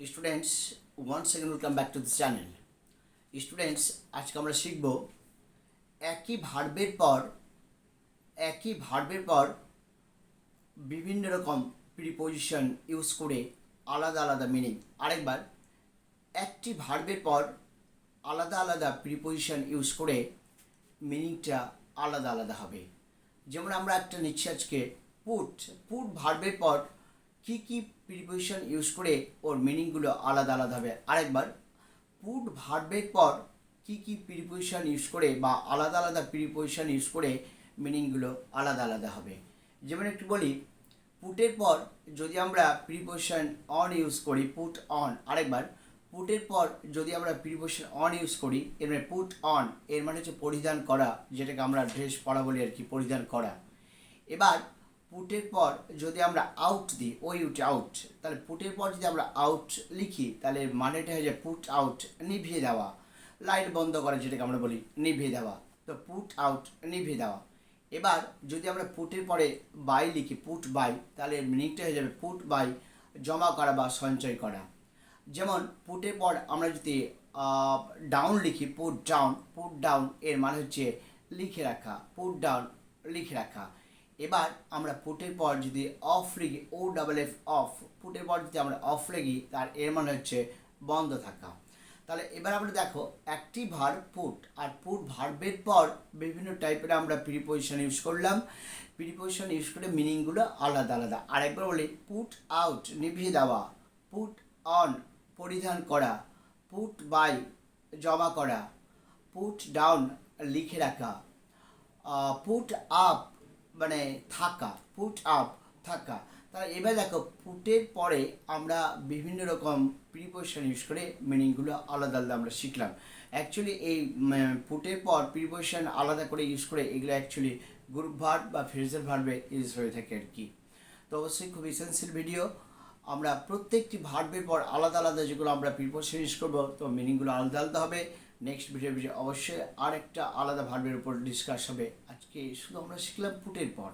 Students one second welcome back to this channel students আজকে আমরা শিখব একই ভার্বের পর, একই ভার্বের পর বিভিন্ন রকম প্রিপোজিশন ইউজ করে আলাদা আলাদা মিনিং আরেকবার, একটি ভার্বের পর আলাদা আলাদা প্রিপোজিশন ইউজ করে মিনিংটা আলাদা আলাদা হবে। যেমন আমরা একটা নিচ্ছি আজকে পুট পুট ভার্বের পর কি কি প্রিপোজিশন ইউজ করে ওর মিনিংগুলো আলাদা আলাদা হবে? আরেকবার পুট ভার্বের পর কি কি প্রিপোজিশন ইউজ করে বা আলাদা আলাদা প্রিপোজিশন ইউজ করে মিনিংগুলো আলাদা আলাদা হবে। যেমন একটু বলি পুটের পর যদি আমরা প্রিপোজিশন অন ইউজ করি পুট অন আরেকবার পুটের পর যদি আমরা প্রিপোজিশন অন ইউজ করি, এর মানে পুট অন এর মানে হচ্ছে পরিধান করা, যেটাকে আমরা ড্রেস পরা বলি আর কি, পরিধান করা। এবার পুটের পর যদি আমরা আউট দিই, ওই উঠে আউট তাহলে পুটের পর যদি আমরা আউট লিখি, তাহলে মানেটা হয়ে যায় পুট আউট নিভিয়ে দেওয়া। লাইট বন্ধ করা যেটাকে আমরা বলি, নিভিয়ে দেওয়া। তো পুট আউট নিভিয়ে দেওয়া। এবার যদি আমরা পুটের পরে বাই লিখি পুট বাই তাহলে মিনিংটা হয়ে যাবে পুট বাই জমা করা বা সঞ্চয় করা। যেমন পুটের পর আমরা যদি ডাউন লিখি পুট ডাউন পুট ডাউন এর মানে হচ্ছে লিখে রাখা পুট ডাউন লিখে রাখা। এবার আমরা পুটের পর যদি অফ লিখি ও ডাবল এফ অফ পুটের পর যদি আমরা অফ লিখি, তার এর মানে হচ্ছে বন্ধ থাকা। তাহলে এবার আমরা দেখো, একটি ভার পুট আর পুট ভার্বের পর বিভিন্ন টাইপের আমরা প্রিপোজিশন ইউজ করলাম। প্রিপোজিশন ইউজ করে মিনিংগুলো আলাদা আলাদা। আরেকবার বলি পুট আউট নিভিয়ে দেওয়া পুট অন পরিধান করা পুট বাই জমা করা পুট ডাউন লিখে রাখা পুট আপ মানে থাকা পুট আপ থাকা। তাহলে এবার দেখো পুটের পরে আমরা বিভিন্ন রকম প্রিপোজিশন ইউজ করে মিনিংগুলো আলাদা আলাদা আমরা শিখলাম। অ্যাকচুয়ালি এই পুটের পর প্রিপোজিশন আলাদা করে ইউজ করে এগুলো অ্যাকচুয়ালি গ্রুপ ভার্ব বা ফ্রেজার ভার্বে ইউজ হয়ে থাকে আর কি। তো অবশ্যই খুব এসেন্সিয়াল ভিডিও আমরা প্রত্যেকটি ভার্বের পর আলাদা আলাদা যেগুলো আমরা প্রিপোজিশন ইউজ করব, তো মিনিংগুলো আলাদা আলাদা হবে। নেক্সট ভিডিও ভিডিও অবশ্যই আরেকটা আলাদা ভার্বের উপর ডিসকাস হবে। আজকে শুধু আমরা শিখলাম পুটের পর